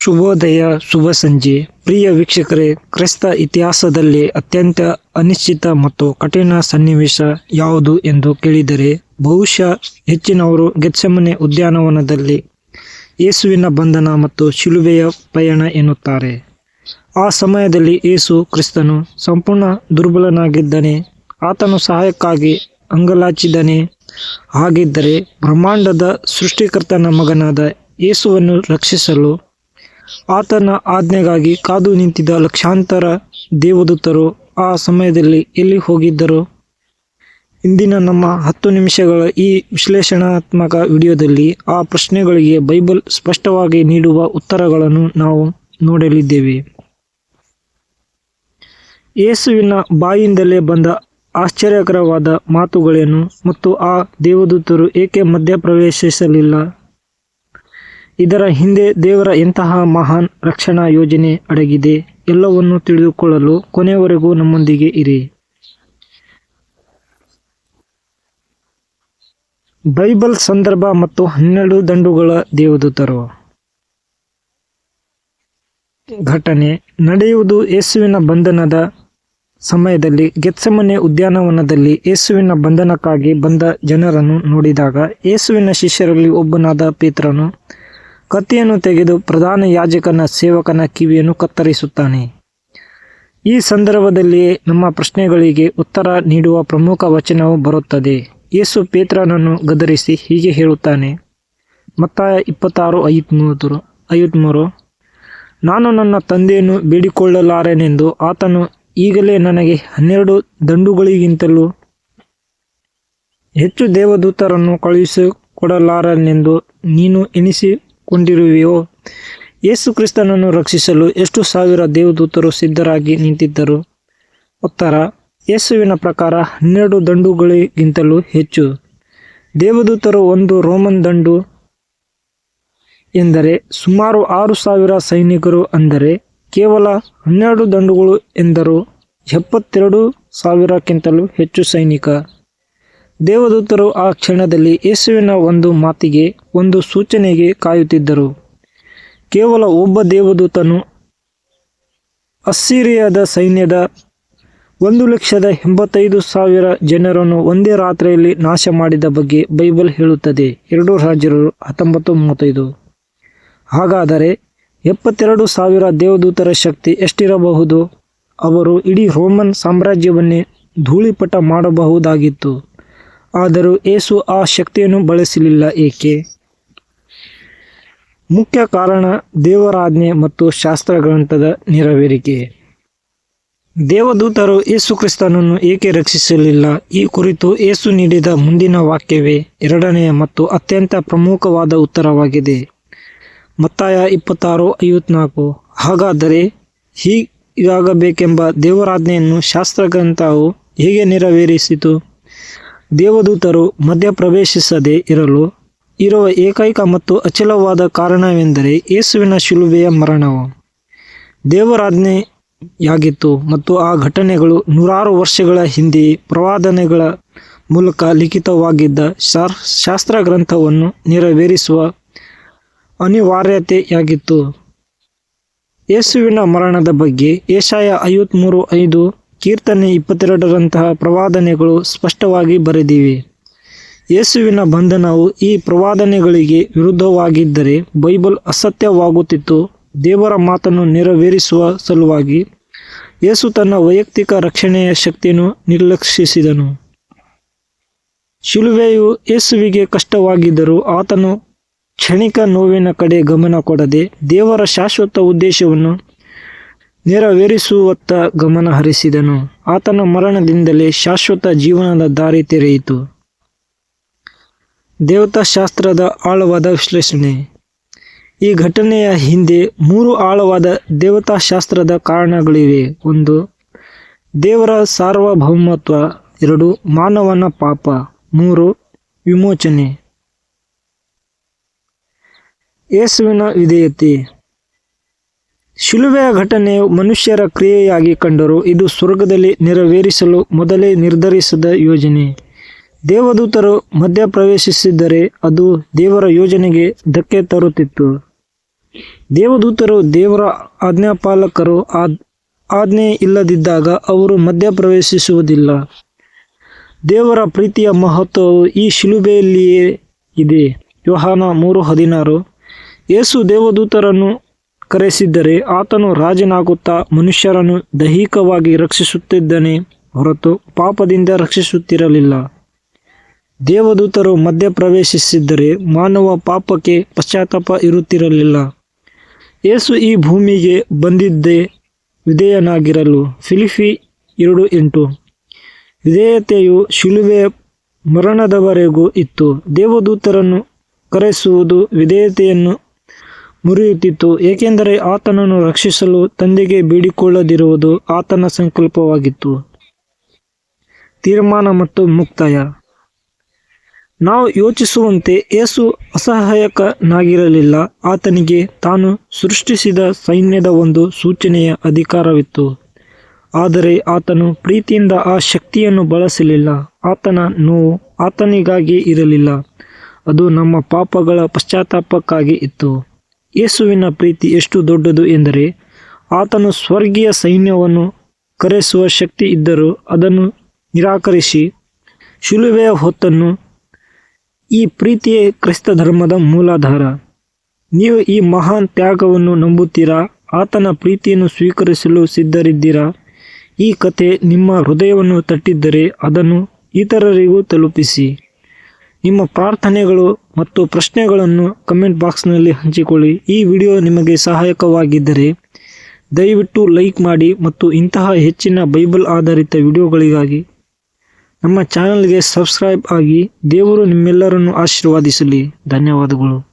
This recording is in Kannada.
ಶುಭೋದಯ, ಶುಭ ಸಂಜೆ. ಪ್ರಿಯ ವೀಕ್ಷಕರೇ, ಕ್ರಿಸ್ತ ಇತಿಹಾಸದಲ್ಲಿ ಅತ್ಯಂತ ಅನಿಶ್ಚಿತ ಮತ್ತು ಕಠಿಣ ಸನ್ನಿವೇಶ ಯಾವುದು ಎಂದು ಕೇಳಿದರೆ, ಬಹುಶಃ ಹೆಚ್ಚಿನವರು ಗೆಚ್ಚಮನೆ ಉದ್ಯಾನವನದಲ್ಲಿ ಯೇಸುವಿನ ಬಂಧನ ಮತ್ತು ಶಿಲುಬೆಯ ಪಯಣ ಎನ್ನುತ್ತಾರೆ. ಆ ಸಮಯದಲ್ಲಿ ಯೇಸು ಕ್ರಿಸ್ತನು ಸಂಪೂರ್ಣ ದುರ್ಬಲನಾಗಿದ್ದಾನೆ, ಆತನು ಸಹಾಯಕ್ಕಾಗಿ ಅಂಗಲಾಚಿದ್ದಾನೆ. ಹಾಗಿದ್ದರೆ ಬ್ರಹ್ಮಾಂಡದ ಸೃಷ್ಟಿಕರ್ತನ ಮಗನಾದ ಯೇಸುವನ್ನು ರಕ್ಷಿಸಲು ಆತನ ಆಜ್ಞೆಗಾಗಿ ಕಾದು ನಿಂತಿದ್ದ ಲಕ್ಷಾಂತರ ದೇವದೂತರು ಆ ಸಮಯದಲ್ಲಿ ಎಲ್ಲಿ ಹೋಗಿದ್ದರು? ಇಂದಿನ ನಮ್ಮ ಹತ್ತು ನಿಮಿಷಗಳ ಈ ವಿಶ್ಲೇಷಣಾತ್ಮಕ ವಿಡಿಯೋದಲ್ಲಿ ಆ ಪ್ರಶ್ನೆಗಳಿಗೆ ಬೈಬಲ್ ಸ್ಪಷ್ಟವಾಗಿ ನೀಡುವ ಉತ್ತರಗಳನ್ನು ನಾವು ನೋಡಲಿದ್ದೇವೆ. ಯೇಸುವಿನ ಬಾಯಿಂದಲೇ ಬಂದ ಆಶ್ಚರ್ಯಕರವಾದ ಮಾತುಗಳೇನು ಮತ್ತು ಆ ದೇವದೂತರು ಏಕೆ ಮಧ್ಯಪ್ರವೇಶಿಸಲಿಲ್ಲ? ಇದರ ಹಿಂದೆ ದೇವರ ಎಂತಹ ಮಹಾನ್ ರಕ್ಷಣಾ ಯೋಜನೆ ಅಡಗಿದೆ ಎಲ್ಲವನ್ನು ತಿಳಿದುಕೊಳ್ಳಲು ಕೊನೆಯವರೆಗೂ ನಮ್ಮೊಂದಿಗೆ ಇರಿ. ಬೈಬಲ್ ಸಂದರ್ಭ ಮತ್ತು ಹನ್ನೆರಡು ದಂಡುಗಳ ದೇವದೂತರು. ಘಟನೆ ನಡೆಯುವುದು ಯೇಸುವಿನ ಬಂಧನದ ಸಮಯದಲ್ಲಿ ಗೆತ್ಸಮನೆ ಉದ್ಯಾನವನದಲ್ಲಿ ಯೇಸುವಿನ ಬಂಧನಕ್ಕಾಗಿ ಬಂದ ಜನರನ್ನು ನೋಡಿದಾಗ ಯೇಸುವಿನ ಶಿಷ್ಯರಲ್ಲಿ ಒಬ್ಬನಾದ ಪೇತ್ರನು ಕತ್ತಿಯನ್ನು ತೆಗೆದು ಪ್ರಧಾನ ಯಾಜಕನ ಸೇವಕನ ಕಿವಿಯನ್ನು ಕತ್ತರಿಸುತ್ತಾನೆ. ಈ ಸಂದರ್ಭದಲ್ಲಿಯೇ ನಮ್ಮ ಪ್ರಶ್ನೆಗಳಿಗೆ ಉತ್ತರ ನೀಡುವ ಪ್ರಮುಖ ವಚನವು ಬರುತ್ತದೆ. ಯೇಸು ಪೇತ್ರನನ್ನು ಗದರಿಸಿ ಹೀಗೆ ಹೇಳುತ್ತಾನೆ. ಮತ್ತಾಯ ಇಪ್ಪತ್ತಾರು, ಐವತ್ಮೂರು ಐವತ್ಮೂರು. ನಾನು ನನ್ನ ತಂದೆಯನ್ನು ಬೇಡಿಕೊಳ್ಳಲಾರೆನೆಂದು ಆತನು ಈಗಲೇ ನನಗೆ ಹನ್ನೆರಡು ದಂಡುಗಳಿಗಿಂತಲೂ ಹೆಚ್ಚು ದೇವದೂತರನ್ನು ಕಳುಹಿಸಿಕೊಡಲಾರನೆಂದು ನೀನು ಎನಿಸಿಕೊಂಡಿರುವೆಯೋ ಯೇಸು ಕ್ರಿಸ್ತನನ್ನು ರಕ್ಷಿಸಲು ಎಷ್ಟು ಸಾವಿರ ದೇವದೂತರು ಸಿದ್ಧರಾಗಿ ನಿಂತಿದ್ದರು? ಉತ್ತರ, ಯೇಸುವಿನ ಪ್ರಕಾರ ಹನ್ನೆರಡು ದಂಡುಗಳಿಗಿಂತಲೂ ಹೆಚ್ಚು. ದೇವದೂತರು ಒಂದು ರೋಮನ್ ದಂಡು ಎಂದರೆ ಸುಮಾರು ಆರು ಸಾವಿರ ಸೈನಿಕರು ಅಂದರೆ ಕೇವಲ ಹನ್ನೆರಡು ದಂಡುಗಳು ಎಂದರು ಎಪ್ಪತ್ತೆರಡು ಸಾವಿರಕ್ಕಿಂತಲೂ ಹೆಚ್ಚು ಸೈನಿಕ. ದೇವದೂತರು ಆ ಕ್ಷಣದಲ್ಲಿ ಯೇಸುವಿನ ಒಂದು ಮಾತಿಗೆ, ಒಂದು ಸೂಚನೆಗೆ ಕಾಯುತ್ತಿದ್ದರು. ಕೇವಲ ಒಬ್ಬ ದೇವದೂತನು ಅಸ್ಸಿರಿಯಾದ ಸೈನ್ಯದ ಒಂದು ಲಕ್ಷದ ಎಂಬತ್ತೈದು ಸಾವಿರ ಜನರನ್ನು ಒಂದೇ ರಾತ್ರಿಯಲ್ಲಿ ನಾಶ ಮಾಡಿದ ಬಗ್ಗೆ ಬೈಬಲ್ ಹೇಳುತ್ತದೆ. ಎರಡು ರಾಜರು ಹತ್ತೊಂಬತ್ತು ಮೂವತ್ತೈದು. ಹಾಗಾದರೆ ಎಪ್ಪತ್ತೆರಡು ಸಾವಿರ ದೇವದೂತರ ಶಕ್ತಿ ಎಷ್ಟಿರಬಹುದು? ಅವರು ಇಡೀ ರೋಮನ್ ಸಾಮ್ರಾಜ್ಯವನ್ನೇ ಧೂಳಿಪಟ ಮಾಡಬಹುದಾಗಿತ್ತು. ಆದರೂ ಏಸು ಆ ಶಕ್ತಿಯನ್ನು ಬಳಸಲಿಲ್ಲ ಏಕೆ? ಮುಖ್ಯ ಕಾರಣ ದೇವರಾಜ್ಞೆ ಮತ್ತು ಶಾಸ್ತ್ರ ಗ್ರಂಥದ ನೆರವೇರಿಕೆ. ದೇವದೂತರು ಯೇಸು ಕ್ರಿಸ್ತನನ್ನು ಏಕೆ ರಕ್ಷಿಸಲಿಲ್ಲ? ಈ ಕುರಿತು ಏಸು ನೀಡಿದ ಮುಂದಿನ ವಾಕ್ಯವೇ ಎರಡನೆಯ ಮತ್ತು ಅತ್ಯಂತ ಪ್ರಮುಖವಾದ ಉತ್ತರವಾಗಿದೆ. ಮತ್ತಾಯ ಇಪ್ಪತ್ತಾರು, ಐವತ್ನಾಲ್ಕು. ಹಾಗಾದರೆ ಹೀಗಾಗಬೇಕೆಂಬ ದೇವರಾಜ್ಞೆಯನ್ನು ಶಾಸ್ತ್ರಗ್ರಂಥವು ಹೇಗೆ ನೆರವೇರಿಸಿತು? ದೇವದೂತರು ಮಧ್ಯಪ್ರವೇಶಿಸದೇ ಇರಲು ಇರುವ ಏಕೈಕ ಮತ್ತು ಅಚಲವಾದ ಕಾರಣವೆಂದರೆ ಯೇಸುವಿನ ಶಿಲುಬೆಯ ಮರಣವು. ದೇವರಾಜ್ಞೆಯಾಗಿತ್ತು ಮತ್ತು ಆ ಘಟನೆಗಳು ನೂರಾರು ವರ್ಷಗಳ ಹಿಂದೆ ಪ್ರವಾದನೆಗಳ ಮೂಲಕ ಲಿಖಿತವಾಗಿದ್ದ ಶಾಸ್ತ್ರ ಗ್ರಂಥವನ್ನು ನೆರವೇರಿಸುವ ಅನಿವಾರ್ಯತೆಯಾಗಿತ್ತು. ಯೇಸುವಿನ ಮರಣದ ಬಗ್ಗೆ ಏಷಾಯ ಐವತ್ತ್ಮೂರು ಐದು ಕೀರ್ತನೆ ಇಪ್ಪತ್ತೆರಡರಂತಹ ಪ್ರವಾದನೆಗಳು ಸ್ಪಷ್ಟವಾಗಿ ಬರೆದಿವೆ. ಯೇಸುವಿನ ಬಂಧನವು ಈ ಪ್ರವಾದನೆಗಳಿಗೆ ವಿರುದ್ಧವಾಗಿದ್ದರೆ ಬೈಬಲ್ ಅಸತ್ಯವಾಗುತ್ತಿತ್ತು. ದೇವರ ಮಾತನ್ನು ನೆರವೇರಿಸುವ ಸಲುವಾಗಿ ಯೇಸು ತನ್ನ ವೈಯಕ್ತಿಕ ರಕ್ಷಣೆಯ ಶಕ್ತಿಯನ್ನು ನಿರ್ಲಕ್ಷಿಸಿದನು. ಶಿಲುವೆಯು ಯೇಸುವಿಗೆ ಕಷ್ಟವಾಗಿದ್ದರೂ ಆತನು ಕ್ಷಣಿಕ ನೋವಿನ ಕಡೆ ಗಮನ ಕೊಡದೆ ದೇವರ ಶಾಶ್ವತ ಉದ್ದೇಶವನ್ನು ನೆರವೇರಿಸುವತ್ತ ಗಮನ ಹರಿಸಿದನು. ಆತನ ಮರಣದಿಂದಲೇ ಶಾಶ್ವತ ಜೀವನದ ದಾರಿ ತೆರೆಯಿತು. ದೇವತಾಶಾಸ್ತ್ರದ ಆಳವಾದ ವಿಶ್ಲೇಷಣೆ. ಈ ಘಟನೆಯ ಹಿಂದೆ ಮೂರು ಆಳವಾದ ದೇವತಾಶಾಸ್ತ್ರದ ಕಾರಣಗಳಿವೆ. ಒಂದು, ದೇವರ ಸಾರ್ವಭೌಮತ್ವ. ಎರಡು, ಮಾನವನ ಪಾಪ. ಮೂರು, ವಿಮೋಚನೆ. ಯೇಸುವಿನ ವಿಧೇಯತೆ. ಶಿಲುಬೆಯ ಘಟನೆಯು ಮನುಷ್ಯರ ಕ್ರಿಯೆಯಾಗಿ ಕಂಡರೂ ಇದು ಸ್ವರ್ಗದಲ್ಲಿ ನೆರವೇರಿಸಲು ಮೊದಲೇ ನಿರ್ಧರಿಸಿದ ಯೋಜನೆ. ದೇವದೂತರು ಮಧ್ಯಪ್ರವೇಶಿಸಿದ್ದರೆ ಅದು ದೇವರ ಯೋಜನೆಗೆ ಧಕ್ಕೆ ತರುತ್ತಿತ್ತು. ದೇವದೂತರು ದೇವರ ಆಜ್ಞಾಪಾಲಕರು ಆಜ್ಞೆ ಇಲ್ಲದಿದ್ದಾಗ ಅವರು ಮಧ್ಯಪ್ರವೇಶಿಸುವುದಿಲ್ಲ. ದೇವರ ಪ್ರೀತಿಯ ಮಹತ್ವವು ಈ ಶಿಲುಬೆಯಲ್ಲಿಯೇ ಇದೆ. ಯೋಹಾನ ಮೂರು ಹದಿನಾರು. ಯೇಸು ದೇವದೂತರನ್ನು ಕರೆಸಿದ್ದರೆ ಆತನು ರಾಜನಾಗುತ್ತಾ ಮನುಷ್ಯರನ್ನು ದೈಹಿಕವಾಗಿ ರಕ್ಷಿಸುತ್ತಿದ್ದನೇ ಹೊರತು ಪಾಪದಿಂದ ರಕ್ಷಿಸುತ್ತಿರಲಿಲ್ಲ. ದೇವದೂತರು ಮಧ್ಯಪ್ರವೇಶಿಸಿದ್ದರೆ ಮಾನವ ಪಾಪಕ್ಕೆ ಪಶ್ಚಾತ್ತಾಪ ಇರುತ್ತಿರಲಿಲ್ಲ. ಯೇಸು ಈ ಭೂಮಿಗೆ ಬಂದಿದ್ದೇ ವಿಧೇಯನಾಗಿರಲು. ಫಿಲಿಫಿ ಎರಡು ಎಂಟು. ವಿಧೇಯತೆಯು ಶಿಲುವೆ ಮರಣದವರೆಗೂ ಇತ್ತು. ದೇವದೂತರನ್ನು ಕರೆಸುವುದು ವಿಧೇಯತೆಯನ್ನು ಮುರಿಯುತ್ತಿತ್ತು. ಏಕೆಂದರೆ ಆತನನ್ನು ರಕ್ಷಿಸಲು ತಂದೆಗೆ ಬೇಡಿಕೊಳ್ಳದಿರುವುದು ಆತನ ಸಂಕಲ್ಪವಾಗಿತ್ತು. ತೀರ್ಮಾನ ಮತ್ತು ಮುಕ್ತಾಯ. ನಾವು ಯೋಚಿಸುವಂತೆ ಏಸು ಅಸಹಾಯಕನಾಗಿರಲಿಲ್ಲ. ಆತನಿಗೆ ತಾನು ಸೃಷ್ಟಿಸಿದ ಸೈನ್ಯದ ಒಂದು ಸೂಚನೆಯ ಅಧಿಕಾರವಿತ್ತು. ಆದರೆ ಆತನು ಪ್ರೀತಿಯಿಂದ ಆ ಶಕ್ತಿಯನ್ನು ಬಳಸಲಿಲ್ಲ. ಆತನ ನೋವು ಆತನಿಗಾಗಿ ಇರಲಿಲ್ಲ. ಅದು ನಮ್ಮ ಪಾಪಗಳ ಪಶ್ಚಾತ್ತಾಪಕ್ಕಾಗಿ ಇತ್ತು. ಯೇಸುವಿನ ಪ್ರೀತಿ ಎಷ್ಟು ದೊಡ್ಡದು ಎಂದರೆ ಆತನು ಸ್ವರ್ಗೀಯ ಸೈನ್ಯವನ್ನು ಕರೆಸುವ ಶಕ್ತಿ ಇದ್ದರೂ ಅದನ್ನು ನಿರಾಕರಿಸಿ ಶಿಲುವೆಯ ಹೊತ್ತನ್ನು ಈ ಪ್ರೀತಿಯೇ ಕ್ರಿಸ್ತ ಧರ್ಮದ ಮೂಲಾಧಾರ. ನೀವು ಈ ಮಹಾನ್ ತ್ಯಾಗವನ್ನು ನಂಬುತ್ತೀರಾ? ಆತನ ಪ್ರೀತಿಯನ್ನು ಸ್ವೀಕರಿಸಲು ಸಿದ್ಧರಿದ್ದೀರಾ? ಈ ಕತೆ ನಿಮ್ಮ ಹೃದಯವನ್ನು ತಟ್ಟಿದ್ದರೆ ಅದನ್ನು ಇತರರಿಗೂ ತಲುಪಿಸಿ. ನಿಮ್ಮ ಪ್ರಾರ್ಥನೆಗಳು ಮತ್ತು ಪ್ರಶ್ನೆಗಳನ್ನು ಕಮೆಂಟ್ ಬಾಕ್ಸ್ನಲ್ಲಿ ಹಂಚಿಕೊಳ್ಳಿ. ಈ ವಿಡಿಯೋ ನಿಮಗೆ ಸಹಾಯಕವಾಗಿದ್ದರೆ ದಯವಿಟ್ಟು ಲೈಕ್ ಮಾಡಿ ಮತ್ತು ಇಂತಹ ಹೆಚ್ಚಿನ ಬೈಬಲ್ ಆಧಾರಿತ ವಿಡಿಯೋಗಳಿಗಾಗಿ ನಮ್ಮ ಚಾನಲ್ಗೆ ಸಬ್ಸ್ಕ್ರೈಬ್ ಆಗಿ ದೇವರು ನಿಮ್ಮೆಲ್ಲರನ್ನು ಆಶೀರ್ವಾದಿಸಲಿ. ಧನ್ಯವಾದಗಳು.